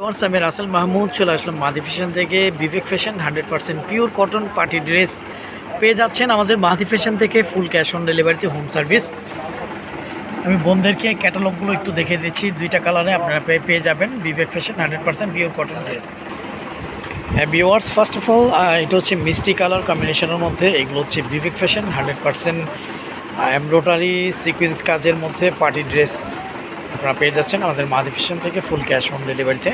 Viewers, আমি রাসেল মাহমুদ চলে আসলাম Madi fashion থেকে। বিবেক fashion hundred percent pure cotton party dress পেয়ে যাচ্ছেন আমাদের মাদি ফ্যাশন থেকে ফুল ক্যাশ অন ডেলিভারিতে হোম সার্ভিস। আমি বোনদেরকে ক্যাটালগুলো একটু দেখে দিচ্ছি। দুইটা কালারে আপনারা পেয়ে পেয়ে যাবেন বিবেক fashion hundred percent pure cotton dress. হ্যাঁ ভিওয়ার্স ফার্স্ট অফ অল এটা হচ্ছে মিষ্টি কালার কম্বিনেশনের মধ্যে। এগুলো হচ্ছে বিবেক fashion hundred percent embroidery sequence কাজের মধ্যে পার্টি ড্রেস। আপনারা পেয়ে যাচ্ছেন আমাদের মাদি থেকে ফুল ক্যাশ অন ডেলিভারিতে।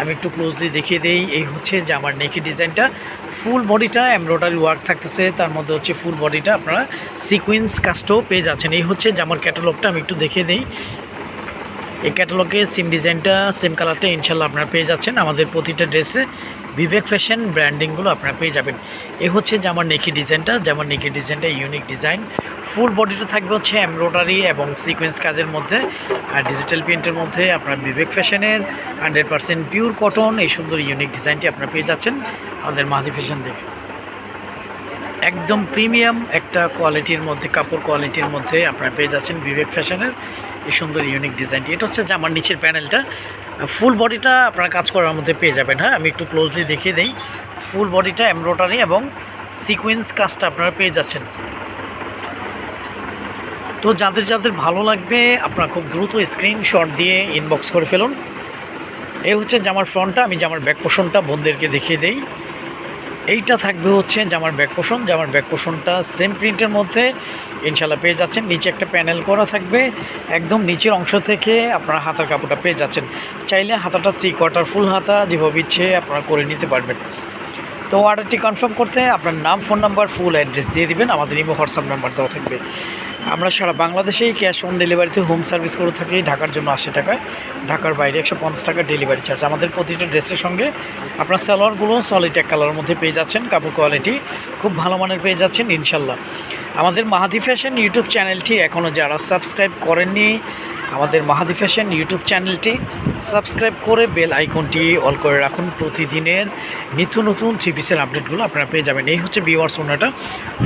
আমি একটু ক্লোজলি দেখিয়ে দিই, এই হচ্ছে যে আমার নেকি ডিজাইনটা। ফুল বডিটা এমব্রয়ডারি ওয়ার্ক থাকতেছে, তার মধ্যে হচ্ছে ফুল বডিটা আপনারা সিকুয়েন্স কাজটাও পেয়ে যাচ্ছেন। এই হচ্ছে যে আমার ক্যাটালগটা আমি একটু দেখিয়ে দিই। এই ক্যাটালগে সেম ডিজাইনটা সেম কালারটা ইনশাল্লাহ আপনারা পেয়ে যাচ্ছেন আমাদের প্রতিটা ড্রেসে বিবেক ফ্যাশন ব্র্যান্ডিংগুলো আপনারা পেয়ে যাবেন। এ হচ্ছে যে আমার নেকি ডিজাইনটা যেমন নেকি ডিজাইনটা ইউনিক ডিজাইন ফুল বডিটা থাকবে হচ্ছে এমব্রয়ডারি এবং সিকোয়েন্স কাজের মধ্যে। আর ডিজিটাল প্রিন্টের মধ্যে আপনার বিবেক ফ্যাশনের হান্ড্রেড পার্সেন্ট পিওর কটন এই সুন্দর ইউনিক ডিজাইনটি আপনারা পেয়ে যাচ্ছেন আমাদের মাদি ফ্যাশন থেকে। একদম প্রিমিয়াম একটা কোয়ালিটির মধ্যে, কাপড় কোয়ালিটির মধ্যে আপনারা পেয়ে যাচ্ছেন বিবেক ফ্যাশনের এই সুন্দর ইউনিক ডিজাইনটি এটা হচ্ছে জামার নিচের প্যানেলটা ফুল বডিটা আপনারা কাজ করার মধ্যে পেয়ে যাবেন। হ্যাঁ আমি একটু ক্লোজলি দেখিয়ে দিই। ফুল বডিটা এমব্রয়ডারি এবং সিকোয়েন্স কাজটা আপনারা পেয়ে যাচ্ছেন। তো যাদের যাদের ভালো লাগবে, আপনারা খুব দ্রুত স্ক্রিনশট দিয়ে ইনবক্স করে ফেলুন। এই হচ্ছে জামার ফ্রন্টটা আমি জামার ব্যাক পোষণটা বোনদেরকে দেখিয়ে দেই। এইটা থাকবে হচ্ছে জামার ব্যাক পোষণ জামার ব্যাক পোষণটা সেম প্রিন্টের মধ্যে। ইনশাল্লাহ পেয়ে যাচ্ছেন। নিচে একটা প্যানেল করা থাকবে। একদম নিচের অংশ থেকে আপনার হাতার কাপড়টা পেয়ে যাচ্ছেন। চাইলে হাতাটা থ্রি কোয়ার্টার ফুল হাতা যেভাবে ইচ্ছে আপনারা করে নিতে পারবেন। তো অর্ডারটি কনফার্ম করতে আপনার নাম ফোন নাম্বার ফুল অ্যাড্রেস দিয়ে দিবেন। আমাদের ইমো হোয়াটসঅ্যাপ নাম্বার দেওয়া থাকবে। আমরা সারা বাংলাদেশেই ক্যাশ অন ডেলিভারিতে হোম সার্ভিস করে থাকি ঢাকার জন্য আশি টাকায়। ঢাকার বাইরে একশো পঞ্চাশ টাকা ডেলিভারি চার্জ আমাদের প্রতিটা ড্রেসের সঙ্গে আপনার সালোয়ারগুলো সলিড এক কালারের মধ্যে পেয়ে যাচ্ছেন। কাপড় কোয়ালিটি খুব ভালো মানের পেয়ে যাচ্ছেন ইনশাল্লাহ। আমাদের মাহাদি ফ্যাশন ইউটিউব চ্যানেলটি এখনও যারা সাবস্ক্রাইব করেননি, আমাদের মাহাদি ফ্যাশন ইউটিউব চ্যানেলটি সাবস্ক্রাইব করে বেল আইকনটি অল করে রাখুন প্রতিদিনের নিত্য নতুন থ্রি আপডেটগুলো আপনারা পেয়ে যাবেন। এই হচ্ছে বিওয়ার্স ওনাটা।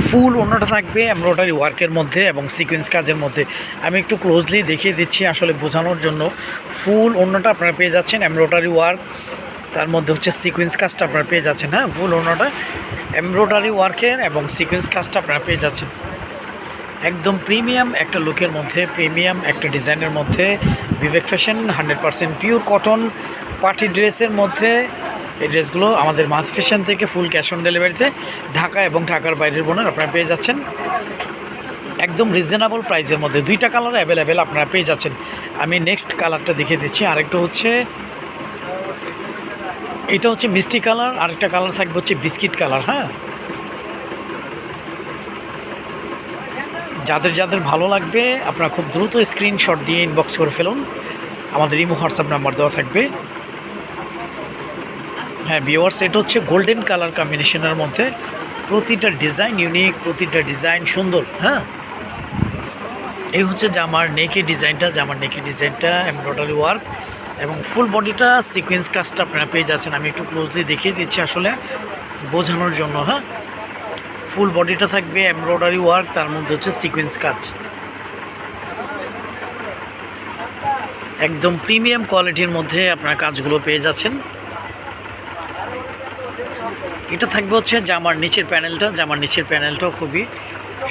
ফুল ওনাটা থাকবে এমব্রয়ডারি ওয়ার্কের মধ্যে এবং সিকোয়েন্স কাজের মধ্যে। আমি একটু ক্লোজলি দেখিয়ে দিচ্ছি আসলে বোঝানোর জন্য। ফুল ওনাটা আপনারা পেয়ে যাচ্ছেন এমব্রয়ডারি ওয়ার্ক তার মধ্যে হচ্ছে সিকোয়েন্স কাজটা আপনারা পেয়ে যাচ্ছেন হ্যাঁ? ফুল ওনাটা এমব্রয়ডারি ওয়ার্কের এবং সিকোয়েন্স কাজটা আপনারা পেয়ে যাচ্ছেন। একদম প্রিমিয়াম একটা লুকের মধ্যে প্রিমিয়াম একটা ডিজাইনের মধ্যে, বিবেক fashion hundred percent pure cotton party ড্রেসের মধ্যে। এই ড্রেসগুলো আমাদের মাথ ফ্যাশন থেকে ফুল ক্যাশ অন ডেলিভারিতে ঢাকা এবং ঢাকার বাইরের বোনের আপনারা পেয়ে যাচ্ছেন। একদম রিজনেবল প্রাইসের মধ্যে। দুইটা কালার অ্যাভেলেবেল আপনারা পেয়ে যাচ্ছেন। আমি নেক্সট কালারটা দেখিয়ে দিচ্ছি। আরেকটা হচ্ছে এটা হচ্ছে মিষ্টি কালার, আরেকটা কালার থাকবে হচ্ছে বিস্কিট কালার হ্যাঁ? যাদের যাদের ভালো লাগবে, আপনারা খুব দ্রুত স্ক্রিনশট দিয়ে ইনবক্স করে ফেলুন। আমাদের ইমো, হোয়াটসঅ্যাপ নাম্বার দেওয়া থাকবে। হ্যাঁ ভিওয়ার্স এটা হচ্ছে গোল্ডেন কালার কম্বিনেশনের মধ্যে প্রতিটা ডিজাইন ইউনিক প্রতিটা ডিজাইন সুন্দর হ্যাঁ? এই হচ্ছে জামার নেকি ডিজাইনটা জামার নেকি ডিজাইনটা এমব্রয়ডারি ওয়ার্ক এবং ফুল বডিটা সিকোয়েন্স কাজটা আপনারা পেয়ে যাচ্ছেন। আমি একটু ক্লোজলি দেখিয়ে দিচ্ছি আসলে বোঝানোর জন্য হ্যাঁ? ফুল বডিটা থাকবে এমব্রয়ডারি ওয়ার্ক তার মধ্যে হচ্ছে সিকোয়েন্স কাজ। একদম প্রিমিয়াম কোয়ালিটির মধ্যে আপনার কাজগুলো পেয়ে যাচ্ছেন। এটা থাকবে হচ্ছে জামার নিচের প্যানেলটা জামার নিচের প্যানেলটাও খুবই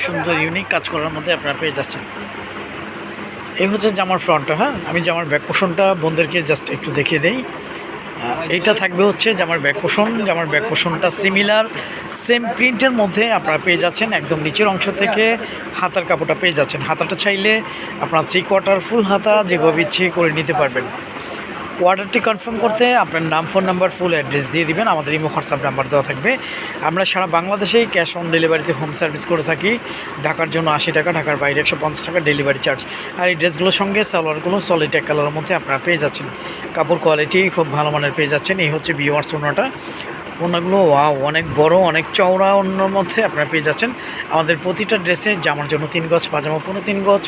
সুন্দর ইউনিক কাজ করার মধ্যে আপনারা পেয়ে যাচ্ছেন। এই হচ্ছে জামার ফ্রন্টটা হ্যাঁ? আমি জামার ব্যাক পোষণটা বোনদেরকে জাস্ট একটু দেখিয়ে দেই। এইটা থাকবে হচ্ছে জামার ব্যাক পোষণ জামার ব্যাক পোষণটা সিমিলার সেম প্রিন্টের মধ্যে আপনারা পেয়ে যাচ্ছেন একদম নিচের অংশ থেকে হাতার কাপড়টা পেয়ে যাচ্ছেন। হাতাটা চাইলে আপনার থ্রি কোয়ার্টার ফুল হাতা যেভাবে ইচ্ছে করে নিতে পারবেন। অর্ডারটি কনফার্ম করতে আপনার নাম ফোন নাম্বার ফুল অ্যাড্রেস দিয়ে দিবেন। আমাদের ইমো হোয়াটসঅ্যাপ নাম্বার দেওয়া থাকবে। আমরা সারা বাংলাদেশেই ক্যাশ অন ডেলিভারিতে হোম সার্ভিস করে থাকি। ঢাকার জন্য আশি টাকা, ঢাকার বাইরে একশো পঞ্চাশ টাকা ডেলিভারি চার্জ আর এই ড্রেসগুলোর সঙ্গে সালোয়ারগুলো সলিড এক কালারের মধ্যে আপনারা পেয়ে যাচ্ছেন। কাপড় কোয়ালিটি খুব ভালো মানের পেয়ে যাচ্ছেন। এই হচ্ছে বিওয়ার সোনাটা ওনাগুলো ওয়াও অনেক বড়, অনেক চওড়া অন্যর মধ্যে আপনারা পেয়ে যাচ্ছেন। আমাদের প্রতিটা ড্রেসে জামার জন্য তিন গজ পাজামা পনেরো তিন গজ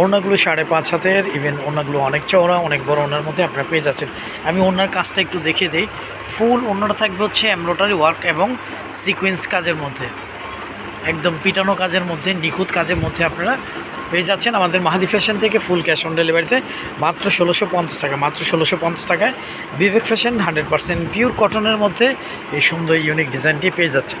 ওড়নাগুলো সাড়ে পাঁচ হাতের ইভেন ওড়নাগুলো অনেক চওড়া, অনেক বড় ওনার মধ্যে আপনারা পেয়ে যাচ্ছেন। আমি ওনার কাজটা একটু দেখে দিই। ফুল ওনাটা থাকবে হচ্ছে এমব্রয়ডারি ওয়ার্ক এবং সিকোয়েন্স কাজের মধ্যে। একদম পিটানো কাজের মধ্যে, নিখুঁত কাজের মধ্যে আপনারা পেয়ে যাচ্ছেন আমাদের মাহাদি ফ্যাশন থেকে ফুল ক্যাশ অন ডেলিভারিতে মাত্র ষোলোশো পঞ্চাশ টাকা, মাত্র ষোলোশো পঞ্চাশ টাকায় বিবেক ফ্যাশন হান্ড্রেড পার্সেন্ট পিওর কটনের মধ্যে এই সুন্দর ইউনিক ডিজাইনটি পেয়ে যাচ্ছেন।